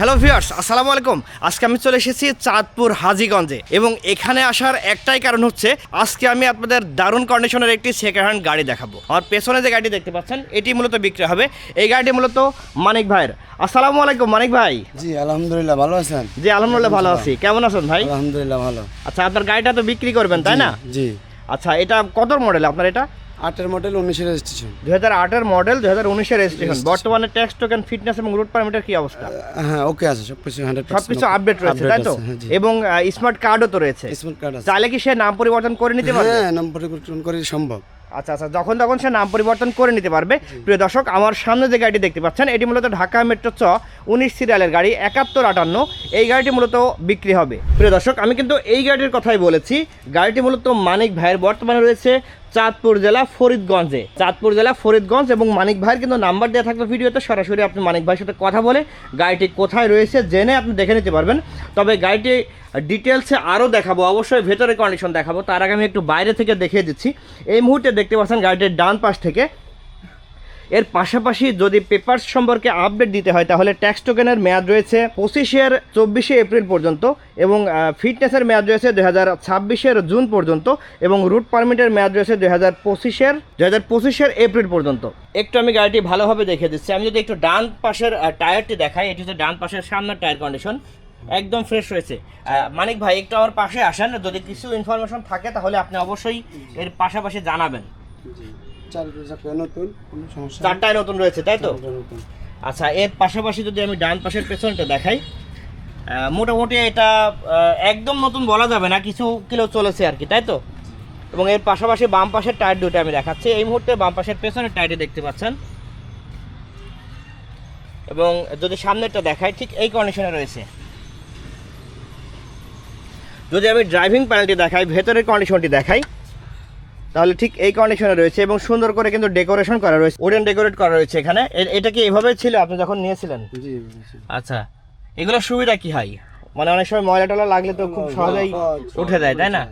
Hello viewers আসসালামু আলাইকুম। আজকে আমি চলে এসেছি চাঁদপুর হাজিগঞ্জে এবং এখানে আসার একটাই কারণ হচ্ছে আজকে আমি আপনাদের দারুণ কন্ডিশনের একটি সেকেন্ড হ্যান্ড গাড়ি দেখাবো। আমার পেছনে যে গাড়ি দেখতে পাচ্ছেন এটি মূলত বিক্রি হবে। এই গাড়িটি মূলত মানিক ভাইয়ের। আসসালামু আলাইকুম মানিক ভাই। জি আলহামদুলিল্লাহ ভালো আছেন? জি আলহামদুলিল্লাহ ভালো আছি। কেমন আছেন ভাই? আলহামদুলিল্লাহ ভালো। আচ্ছা আপনার গাড়িটা তো বিক্রি করবেন তাই না? জি। আচ্ছা এটা কত মডেল আপনার এটা? আটের মডেল উনিশের রেজিস্ট্রেশন দুই হাজার আটের মডেল দুই হাজার উনিশের রেজিস্ট্রেশন বর্তমানে ট্যাক্স টোকেন ফিটনেস এবং রুট পারমিটার কি অবস্থা? হ্যাঁ ওকে আছে সব কিছু হান্ড্রেড সবকিছু আপডেট রয়েছে তাই তো? এবং স্মার্ট কার্ডও তো রয়েছে। স্মার্ট কার্ড আছে। চাইলে কি সে নাম পরিবর্তন করে নিতে পারবে? হ্যাঁ নাম পরিবর্তন করে সম্ভব। আচ্ছা আচ্ছা যখন তখন সে নাম পরিবর্তন করে নিতে পারবে। প্রিয় দর্শক আমার সামনে যে গাড়িটি দেখতে পাচ্ছেন এটি মূলত ঢাকা মেট্রো চ উনিশ সিরিয়ালের গাড়ি একাত্তর আটান্ন। এই গাড়িটি মূলত বিক্রি হবে। প্রিয় দর্শক আমি কিন্তু এই গাড়িটির কথাই বলেছি। গাড়িটি মূলত মানিক ভাইয়ের বর্তমানে রয়েছে। চাঁদপুর জেলা ফরিদগঞ্জে। চাঁদপুর জেলা ফরিদগঞ্জ এবং মানিক ভাইয়ের কিন্তু নাম্বার দেওয়া থাকবে ভিডিওতে। সরাসরি আপনি মানিক ভাইয়ের সাথে কথা বলে গাড়িটি কোথায় রয়েছে জেনে আপনি দেখে নিতে পারবেন। তবে গাড়িটি ডিটেলসে আরও দেখাবো, অবশ্যই ভেতরে কন্ডিশন দেখাবো। তার আগে আমি একটু বাইরে থেকে দেখিয়ে দিচ্ছি। এই মুহূর্তে দেখতে পাচ্ছেন গাড়িটির ডান পাশ থেকে এর পাশাপাশি যদি পেপারস সম্পর্কে আপডেট দিতে হয় তাহলে ট্যাক্স টোকেনের মেয়াদ রয়েছে পঁচিশের চব্বিশে এপ্রিল পর্যন্ত এবং ফিটনেসের মেয়াদ রয়েছে দুই হাজার ছাব্বিশের জুন পর্যন্ত এবং রুট পারমিটের মেয়াদ রয়েছে দুই হাজার পঁচিশের দুই হাজার পঁচিশের এপ্রিল পর্যন্ত। একটু আমি গাড়িটি ভালোভাবে দেখে দিচ্ছি। আমি যদি একটু ডান পাশের টায়ারটি দেখাই এটি হচ্ছে ডান পাশের সামনের টায়ার কন্ডিশন একদম ফ্রেশ রয়েছে। আহ, মানিক ভাই একটু আমার পাশে আসেন। যদি কিছু ইনফরমেশন থাকে তাহলে আপনি অবশ্যই এর পাশাপাশি জানাবেন। জি। চার চাকা নতুন? কোনো সমস্যা নেই। চারটায় নতুন রয়েছে তাই তো? চারটা নতুন। আচ্ছা এর পাশাপাশি যদি আমি ডান পাশের পেছনটা দেখাই আহ, মোটামুটি এটা আহ, একদম নতুন বলা যাবে না কিছু কিলো চলেছে আর কি তাই তো? এবং এর পাশাপাশি বাম পাশের টায়ার দুটো আমি দেখাচ্ছি। এই মুহূর্তে বাম পাশের পেছনের টায়ারটি দেখতে পাচ্ছেন। এবং যদি সামনেরটা দেখাই ঠিক এই কন্ডিশনে রয়েছে। যদি আমি ড্রাইভিং প্যানেলটি দেখাই ভেতরের কন্ডিশনটি দেখাই তাহলে ঠিক এই কন্ডিশনে রয়েছে এবং সুন্দর করে কিন্তু ডেকোরেশন করা রয়েছে উডেন ডেকোরেট করা রয়েছে এখানে। এটা কি এভাবে ছিল আপনি যখন নিয়েছিলেন? আচ্ছা এগুলোর সুবিধা কি হয়? মানে অনেক সময় ময়লা টলা লাগলে তো খুব সহজেই উঠে যায় তাই না?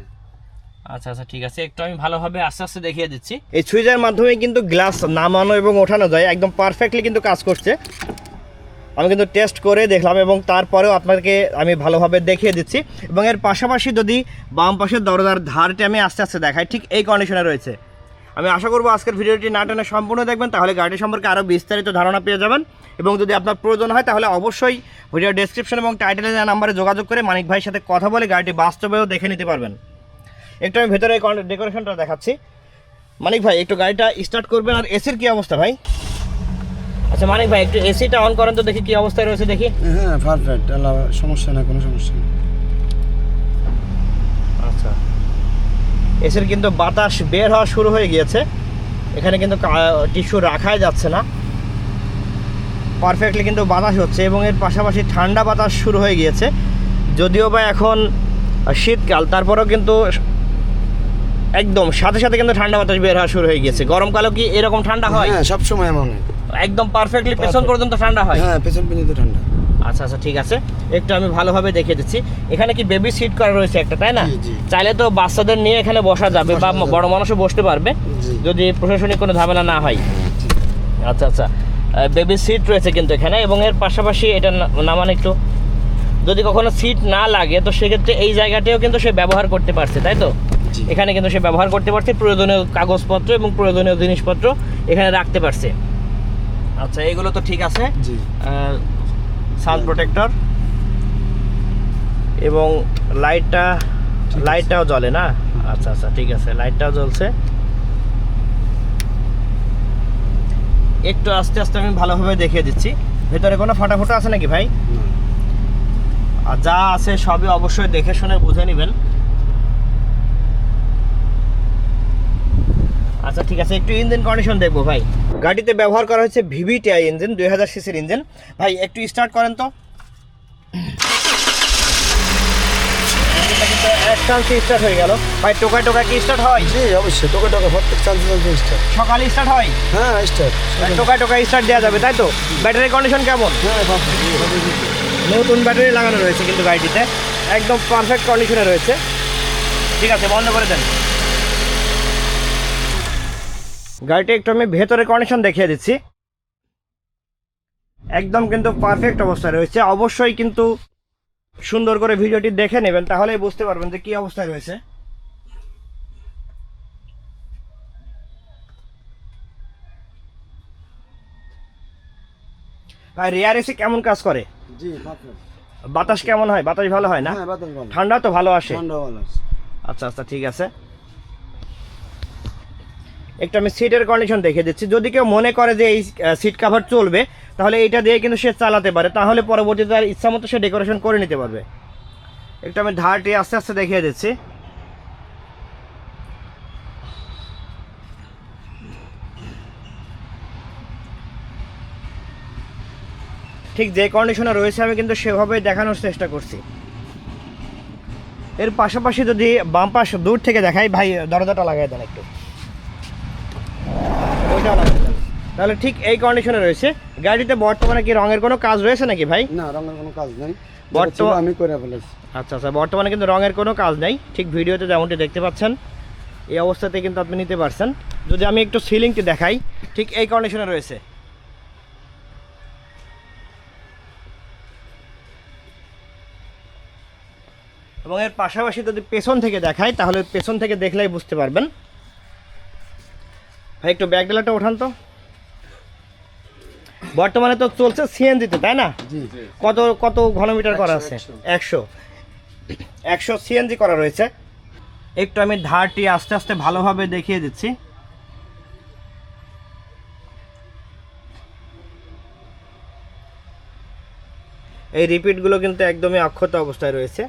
আচ্ছা আচ্ছা ঠিক আছে একটু আমি ভালোভাবে আস্তে আস্তে দেখিয়ে দিচ্ছি। এই সুইচের মাধ্যমে কিন্তু গ্লাস নামানো এবং ওঠানো যায় একদম পারফেক্টলি কিন্তু কাজ করছে। আমি কিন্তু টেস্ট করে দেখলাম এবং তারপরেও আপনাকে আমি ভালোভাবে দেখিয়ে দিচ্ছি। এবং এর পাশাপাশি যদি বাম পাশের দরজার ধারটি আমি আস্তে আস্তে দেখাই, ঠিক এই কন্ডিশনে রয়েছে। আমি আশা করব আজকের ভিডিওটি না টেনে সম্পূর্ণ দেখবেন, তাহলে গাড়ি সম্পর্কে আরও বিস্তারিত ধারণা পেয়ে যাবেন। এবং যদি আপনার প্রয়োজন হয়, তাহলে অবশ্যই ভিডিও ডেসক্রিপশন এবং টাইটেলে দেওয়া নাম্বারে যোগাযোগ করে মানিক ভাইয়ের সাথে কথা বলে গাড়িটি বাস্তবেও দেখে নিতে পারবেন। একটু আমি ভেতরে ডেকোরেশনটা দেখাচ্ছি। মানিক ভাই, একটু গাড়িটা স্টার্ট করবেন, আর এসির কী অবস্থা ভাই? আচ্ছা মানিক ভাই একটু এসিটা অন করেন তো দেখি কি অবস্থায় রয়েছে দেখি। হ্যাঁ পারফেক্ট সমস্যা না কোনো সমস্যা নেই। আচ্ছা। এসির কিন্তু বাতাস বের হওয়া শুরু হয়ে গিয়েছে। এখানে কিন্তু টিস্যু রাখাই যাচ্ছে না। পারফেক্টলি কিন্তু বাতাস হচ্ছে এবং এর পাশাপাশি ঠান্ডা বাতাস শুরু হয়ে গিয়েছে। যদিও বা এখন শীতকাল তারপরেও কিন্তু একদম সাথে সাথে কিন্তু ঠান্ডা বাতাস বের হওয়া শুরু হয়ে গিয়েছে। গরমকালেও কি এরকম ঠান্ডা হয়? হ্যাঁ সব সময় এমন একদম পারফেক্টলি পেছন পর্যন্ত ঠান্ডা হয়? হ্যাঁ পেছন পিনিতে ঠান্ডা। আচ্ছা আচ্ছা ঠিক আছে। একটু আমি ভালোভাবে দেখিয়ে দিচ্ছি। এখানে কি বেবি সিট করা রয়েছে একটা তাই না। চাইলে তো বাচ্চাদের নিয়ে এখানে বসা যাবে বা বড় মানুষও বসতে পারবে। যদি প্রশাসনিক কোনো ঝামেলা না হয়। আচ্ছা আচ্ছা। বেবি সিট রয়েছে কিন্তু এখানে এবং এর পাশাপাশি এটা নামান একটু। যদি কখনো সিট না লাগে তো সেক্ষেত্রে এই জায়গাটিও কিন্তু সে ব্যবহার করতে পারছে তাই তো? এখানে কিন্তু সে ব্যবহার করতে পারছে। প্রয়োজনীয় কাগজপত্র এবং প্রয়োজনীয় জিনিসপত্র এখানে রাখতে পারছে। আচ্ছা এগুলো তো ঠিক আছে। জি। Sun protector. এবং লাইটটা লাইটটাও জ্বলে না? আচ্ছা আচ্ছা ঠিক আছে লাইটটাও জ্বলছে। একটু আস্তে আস্তে আমি ভালোভাবে দেখিয়ে দিচ্ছি। ভেতরে কোনো ফাটা ফোটা আছে নাকি ভাই? আর যা আছে সবই অবশ্যই দেখে শুনে বুঝে নেবেন। আচ্ছা ঠিক আছে একটু ইঞ্জিন কন্ডিশন দেখব ভাই। গাড়িতে ব্যবহার করা হয়েছে ভিভিটিআই ইঞ্জিন দুই হাজার সিসির ইঞ্জিন ভাই একটু স্টার্ট করেন তো। এক চান্সে স্টার্ট হয়ে গেল। ভাই টোকা টোকা কি স্টার্ট হয়? জি অবশ্যই টোকা টোকা প্রত্যেক চান্স চান্স স্টার সকালে স্টার্ট হয়? হ্যাঁ স্টার টোকা টোকা স্টার্ট দেওয়া যাবে তাই তো? ব্যাটারি কন্ডিশন কেমন? হ্যাঁ নতুন ব্যাটারি লাগানো রয়েছে কিন্তু গাড়িটিতে। একদম পারফেক্ট কন্ডিশনে রয়েছে। ঠিক আছে বন্ধ করে দেন। গাড়িটা একটু আমি ভেতরে কন্ডিশন দেখিয়ে দিচ্ছি। একদম কিন্তু পারফেক্ট অবস্থায় রয়েছে। অবশ্যই কিন্তু সুন্দর করে ভিডিওটি দেখে নেবেন তাহলেই বুঝতে পারবেন যে কি অবস্থায় রয়েছে। ভাই রিয়ার এসি কেমন কাজ করে? জি বাতাস কেমন হয়? বাতাস ভালো হয় না? হ্যাঁ ঠান্ডা তো ভালো আসে। ঠান্ডা ভালো আছে আচ্ছা আচ্ছা ঠিক আছে। একটু আমি সিটের কন্ডিশন দেখে দিচ্ছি। যদি কেউ মনে করে যে এই সিট কাভার চলবে, তাহলে এইটা দিয়ে কিন্তু সে চালাতে পারে। তাহলে পরবর্তীতে তার ইচ্ছা মতো সে ডেকোরেশন করে নিতে পারবে। একটু আমি ধারটি আস্তে আস্তে দেখিয়ে দিচ্ছি। ঠিক যে কন্ডিশনে রয়েছে, আমি কিন্তু সেভাবে দেখানোর চেষ্টা করছি। এর পাশাপাশি যদি বাম পাশ দূর থেকে দেখাই, ভাই, দরজাটা লাগাই দেন একটু। তাহলে ঠিক এই কন্ডিশনে রয়েছে। গাড়িতে বর্তমানে কি রঙের কোনো কাজ রয়েছে নাকি ভাই? না রঙের কোনো কাজ নেই। বর্তমান- আমি করে ফেলেছি। আচ্ছা আচ্ছা বর্তমানে কিন্তু রঙের কোনো কাজ নেই। ঠিক ভিডিওতে যেমনটি দেখতে পাচ্ছেন এই অবস্থাতে কিন্তু আপনি নিতে পারছেন। যদি আমি একটু সিলিংটি দেখাই ঠিক এই কন্ডিশনে রয়েছে। এবং এর পাশাপাশি যদি পেছন থেকে দেখাই তাহলে পেছন থেকে দেখলেই বুঝতে পারবেন। ভাই একটু ব্যাক ডেলাটা ওঠান তো। বর্তমানে তো চলছে সিএনজিতে তাই না? কত কত ঘনমিটার করা আছে? একশো। একশো সিএনজি করা রয়েছে। একটু আমি ধারটি আস্তে আস্তে ভালোভাবে দেখিয়ে দিচ্ছি। এই রিপিটগুলো কিন্তু একদমই অক্ষত অবস্থায় রয়েছে।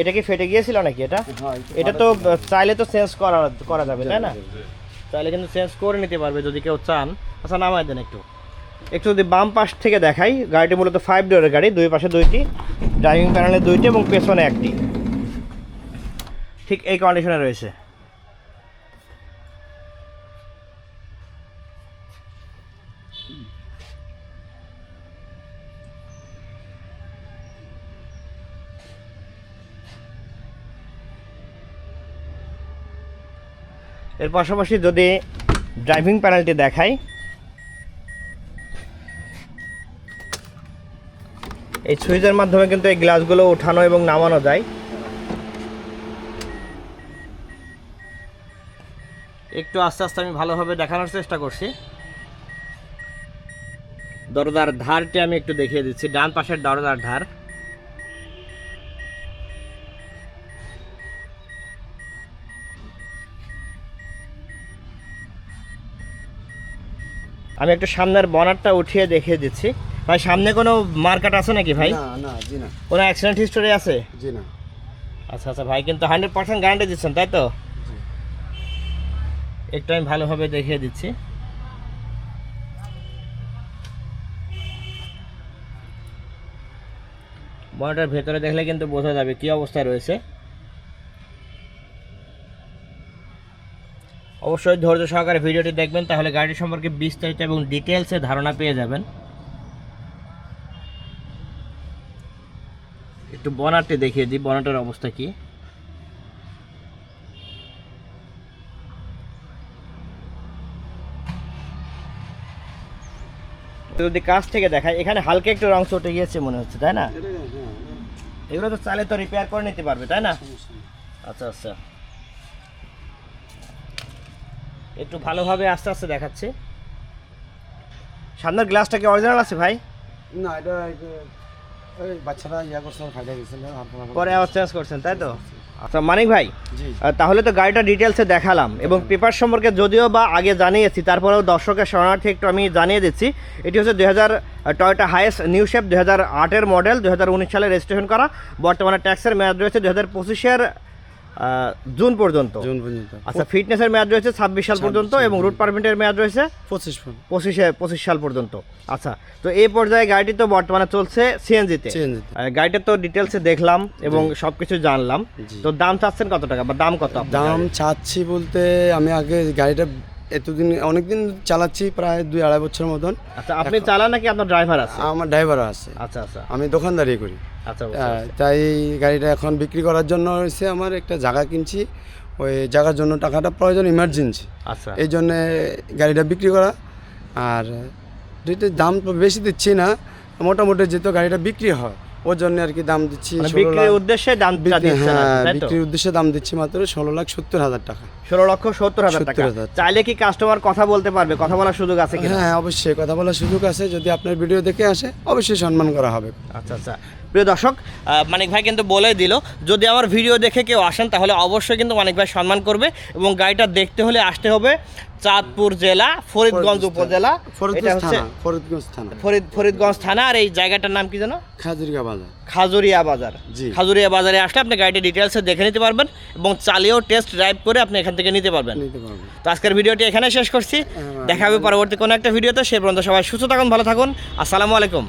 এটা কি ফেটে গিয়েছিল নাকি এটা? হ্যাঁ এটা তো চাইলে তো চেঞ্জ করা করা যাবে তাই না? চাইলে কিন্তু চেঞ্জ করে নিতে পারবে যদি কেউ চান। আচ্ছা নামায় দেন একটু। একটু যদি বাম পাশ থেকে দেখাই গাড়িটি মূলত ফাইভ ডোরের গাড়ি দুই পাশে দুইটি ড্রাইভিং প্যানেলে দুইটি এবং পেছনে একটি। ঠিক এই কন্ডিশনে রয়েছে। এর পাশাপাশি যদি ড্রাইভিং প্যানেলটি দেখাই, এই সুইচের মাধ্যমে কিন্তু এই গ্লাসগুলো ওঠানো এবং নামানো যায়। একটু আস্তে আস্তে আমি ভালোভাবে দেখানোর চেষ্টা করছি। দরজার ধারটি আমি একটু দেখিয়ে দিচ্ছি, ডান পাশের দরজার ধার। আমি একটু সামনের বনারটা উঠিয়ে দেখিয়ে দিচ্ছি। ভাই সামনে কোনো মার্কেট আছে নাকি ভাই? না না জি না। কোনো অ্যাক্সিডেন্ট হিস্টোরি আছে? জি না। আচ্ছা আচ্ছা ভাই কিন্তু হান্ড্রেড পার্সেন্ট গ্যারান্টি দিচ্ছেন তাই তো? একটু আমি ভালোভাবে দেখিয়ে দিচ্ছি। বনটার ভেতরে দেখলে কিন্তু বোঝা যাবে কি অবস্থায় রয়েছে। অবশ্যই ধৈর্য সহকারে ভিডিওটি দেখবেন তাহলে গাড়ি সম্পর্কে বিস্তারিত এবং ডিটেলসে ধারণা পেয়ে যাবেন। একটু বনারটি দেখিয়ে দিই বনাটের অবস্থা কি? তো যদি কাছ থেকে দেখায় এখানে হালকা একটু রং চটে গিয়েছে মনে হচ্ছে তাই না? হ্যাঁ এগুলো তো চালে তো রিপেয়ার করে নিতে পারবে তাই না? আচ্ছা আচ্ছা। একটু ভালোভাবে আস্তে আস্তে দেখাচ্ছে। সামনের গ্লাসটা কি অরিজিনাল আছে ভাই? না এটা বাচ্চারা ইয়া করছে ফাইদা গেছিল পরে আবার চেঞ্জ করছেন তাই তো? আচ্ছা মানিক ভাই জি তাহলে তো গাড়িটা ডিটেলসে দেখালাম এবং পেপার সম্পর্কে যদিও বা আগে জানিয়েছি তারপরেও দর্শকের শরণার্থী একটু আমি জানিয়ে দিচ্ছি এটি হচ্ছে দুই হাজার টয়টা হাইয়েস্ট নিউ শেপ দুই হাজার আটের মডেল দুই হাজার উনিশ সালে রেজিস্ট্রেশন করা। বর্তমানে ট্যাক্সের মেয়াদ রয়েছে দুই হাজার পঁচিশের জুন পর্যন্ত। জুন পর্যন্ত। আচ্ছা ফিটনেসের মেয়াদ রয়েছে ছাব্বিশ সাল পর্যন্ত এবং রুট পারমিটের মেয়াদ রয়েছে পঁচিশ পঁচিশে পঁচিশ সাল পর্যন্ত। আচ্ছা তো এই পর্যায়ে গাড়িটি তো বর্তমানে চলছে সিএনজিতে গাড়িটা তো ডিটেলসে দেখলাম এবং সব কিছু জানলাম। তো দাম চাচ্ছেন কত টাকা বা দাম কত দাম? চাচ্ছি বলতে আমি আগে গাড়িটা এতদিন অনেকদিন চালাচ্ছি প্রায় দুই আড়াই বছর মতন। আচ্ছা আপনি চালান নাকি আপনার ড্রাইভার আছে? আমার ড্রাইভারও আছে। আচ্ছা আচ্ছা। আমি দোকানদারি করি। আচ্ছা। তাই গাড়িটা এখন বিক্রি করার জন্য হয়েছে আমার একটা জায়গা কিনছি। ওই জায়গার জন্য টাকাটা প্রয়োজন ইমার্জেন্সি আচ্ছা। এই জন্যে গাড়িটা বিক্রি করা। আর যেটা দাম তো বেশি দিচ্ছি না মোটামুটি যেহেতু গাড়িটা বিক্রি হয়। ওর জন্য আর কি দাম দিচ্ছি মানে 16 বিক্রির উদ্দেশ্যে দাম হ্যাঁ বিক্রির উদ্দেশ্যে দাম দিচ্ছি মাত্র ষোলো লাখ সত্তর হাজার টাকা। ষোলো লক্ষ সত্তর হাজার টাকা। চাইলে কি কাস্টমার কথা বলতে পারবে? কথা বলার সুযোগ আছে হ্যাঁ অবশ্যই। কথা বলার সুযোগ আছে। যদি আপনার ভিডিও দেখে আসে অবশ্যই সম্মান করা হবে। আচ্ছা আচ্ছা। প্রিয় দর্শক মানিক ভাই কিন্তু বলে দিল যদি আমার ভিডিও দেখে কেউ আসেন তাহলে অবশ্যই কিন্তু মানিক ভাই সম্মান করবে এবং গাড়িটা দেখতে হলে আসতে হবে চাঁদপুর জেলা ফরিদগঞ্জ উপজেলা। ফরিদগঞ্জ থানা ফরিদ ফরিদগঞ্জ থানা আর এই জায়গাটার নাম কি জানো খাজুরিকা বাজার। খাজুরিয়া বাজার। জি। খাজুরিয়া বাজারে আসলে আপনি গাড়িটি ডিটেলসে দেখে নিতে পারবেন এবং চালিয়েও টেস্ট ড্রাইভ করে আপনি এখান থেকে নিতে পারবেন। তো আজকের ভিডিওটি এখানে শেষ করছি। হ্যাঁ, দেখা হবে পরবর্তী কোনো একটা ভিডিওতে। সে পর্যন্ত সবাই সুস্থ থাকুন ভালো থাকুন। আসসালামু আলাইকুম।